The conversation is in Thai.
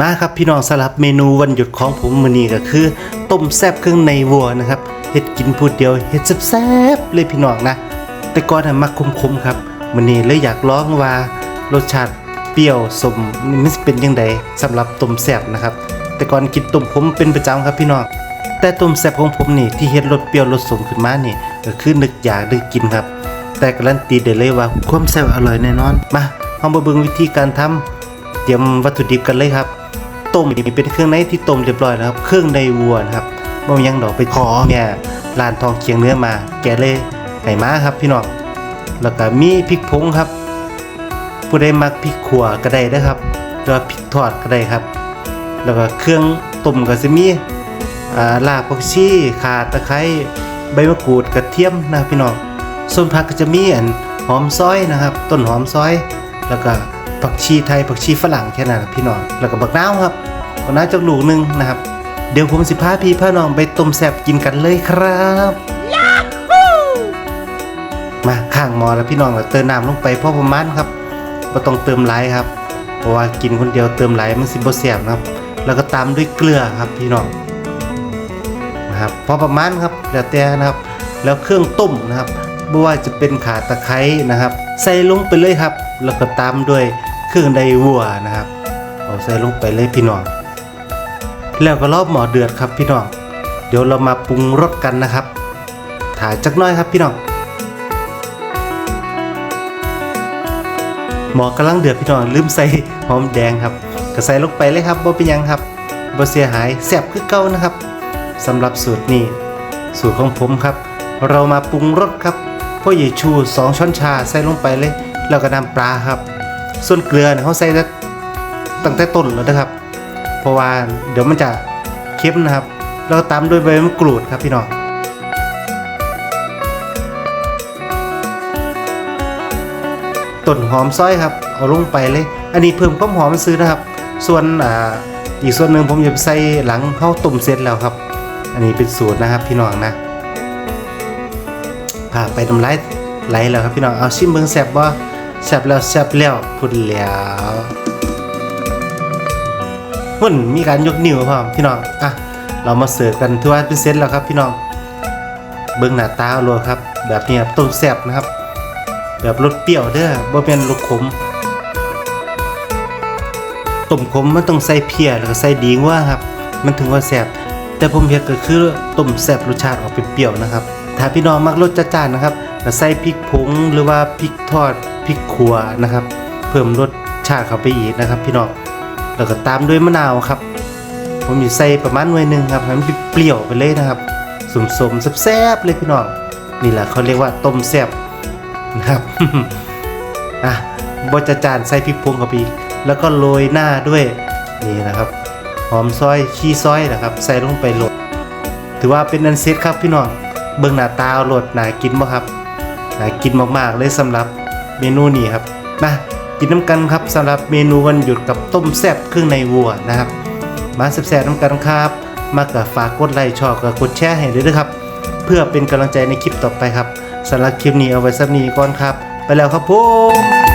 มาครับพี่น้องสลับเมนูวันหยุดของผมมื้อนี้ก็คือ ต้มแซ่บเครื่องในวัวนะครับเฮ็ดกินพูดเดียวเฮ็ดแซ่บๆเลยพี่น้องนะ แต่ก่อนมักคมๆครับมื้อนี้เลยอยากลองว่ารสชาติเปรี้ยวสมมันเป็นยังไงสำหรับต้มแซ่บนะครับ แต่ก่อนกินต้มขมเป็นประจำครับพี่น้องแต่ต้มแซ่บของผมนี่ที่เฮ็ดรสเปรี้ยวรสสมขึ้นมานี่ก็คือนึกอยากได้กินครับ แต่การันตีได้เลยว่าความแซ่บอร่อยแน่นอนมาเฮามาเบิ่งวิธีการทำเตรียมวัตถุดิบกันเลยครับ ต้มนี่เป็นเครื่องในที่ต้มเรียบร้อยแล้วครับ เครื่องในวัวนะครับบ่มีหยังดอกไปขอเนี่ยร้านทองเคียงเนื้อมา แกเลยให้มาครับ พี่น้องแล้วก็มีพริกผงครับ ผู้ใดมักพริกขั่วก็ได้นะครับหรือพริกทอดก็ได้ครับ แล้วก็เครื่องต้มก็จะมีอ่ารากผักชีข่าตะไคร้ใบมะกรูดกระเทียมนะครับพี่น้องส่วนผักก็จะมีอันหอมซอยนะครับ ต้นหอมซอย แล้วก็ ผักชีไทยผักชีฝรั่งแค่นั้นนะพี่น้องแล้วก็บักน้าวครับบักน้าวจักลูกหนึงนะครับ เดี๋ยวผมสิพาพี่พาน้องไปต้มแซ่บกินกันเลยครับมาข้างหมอแล้วพี่น้องก็เติมน้ำลงไปพอประมาณครับบ่ต้องเติมหลายครับ เพราะว่ากินคนเดียวเติมหลายมันสิบ่แซ่บนะครับ แล้วก็ตามด้วยเกลือครับพี่น้องนะครับพอประมาณครับแล้วแต่นะครับ แล้วเครื่องต้มนะครับไม่ว่าจะเป็นขาตะไคร้นะครับ ใส่ลงไปเลยครับ แล้วก็ตามด้วย เครื่องไดวัวนะครับเอาใส่ลงไปเลยพี่น้อง แล้วก็รอบหมอเดือดครับพี่น้อง เดี๋ยวเรามาปรุงรสกันนะครับ ถ่ายจักน้อยครับพี่น้อง หมอกำลังเดือดพี่น้องลืมใส่หอมแดงครับ ก็ใส่ลงไปเลยครับบ่เป็นยังครับบ่เสียหายแซ่บคือเก่านะครับสำหรับสูตรนี้ สูตรของผมครับ เรามาปรุงรสครับพ่อใหญ่ชู 2 ช้อนชาใส่ลงไปเลย แล้วก็นำปลาครับ ส่วนเกลือเนี่ยเขาใส่ตั้งแต่ต้นแล้วนะครับ เพราะว่าเดี๋ยวมันจะเค็มนะครับ แล้วตามด้วยใบมะกรูดครับพี่น้องต้นหอมซอยครับ เอาลงไปเลย อันนี้เพิ่มความหอมซื้อนะครับ ส่วนอ่าอีกส่วนหนึ่งผมจะใส่หลังเข้าต้มเสร็จแล้วครับ อันนี้เป็นสูตรนะครับพี่น้องนะพาไปทำไรไหลแล้วครับพี่น้อง เอาชิมเบิ่งแซ่บบ่ แซ่บแล้วแซ่บแล้วพูดแล้วหุ่นมีการยกนิ้วพร้อพี่น้องอะเรามาเสิร์ฟกันที่ว่าเป็นเซตแล้วครับพี่น้อง เบิ่งหน้าตาโลดครับ แบบนี้ครับต้มแซ่บนะครับ แบบรสเปรี้ยวเด้อบ่แม่นรสขมต้มขมมันต้องใส่เพียแล้วก็ใส่ดีงัวครับ มันถึงว่าแซ่บแต่ผมเฮ็ดก็คือต้มแซ่บรสชาติออกเป็นเปรี้ยวนะครับ ถ้าพี่น้องมักรสจัดจ้านนะครับก็ใส่พริกผงหรือว่าพริกทอด ริกขัวนะครับ เพิ่มรสชาติเข้าไปอีกนะครับ พี่น้องแล้วก็ตามด้วยมะนาวครับ ผมอยู่ใส่ประมาณหน่วยหนึ่งครับให้มันเปรี้ยวไปเลยนะครับสมๆแซ่บๆเลยพี่น้องนี่แหละเขาเรียกว่าต้มแซ่บนะครับอะบดจจานใส่พริกพวงเข้าไปอีกแล้วก็โรยหน้าด้วยนี่นะครับ หอมซอยขี้ซอยนะครับ ใส่ลงไปโหลดถือว่าเป็นอันเซตครับพี่น้องเบิ่งหน้าตาโหลดน่ากินบ่ครับน่ากินมากๆเลยสำหรับ เมนูนี้ครับมากินน้ำกันครับสำหรับเมนูวันหยุดกับต้มแซ่บเครื่องในวัวนะครับ มาแซ่บๆน้ำกันครับ มากับฝากกดไลค์ชอบกับกดแชร์ให้ด้วยนะครับ เพื่อเป็นกำลังใจในคลิปต่อไปครับสำหรับคลิปนี้เอาไว้สักนี้ก่อนครับ ไปแล้วครับผม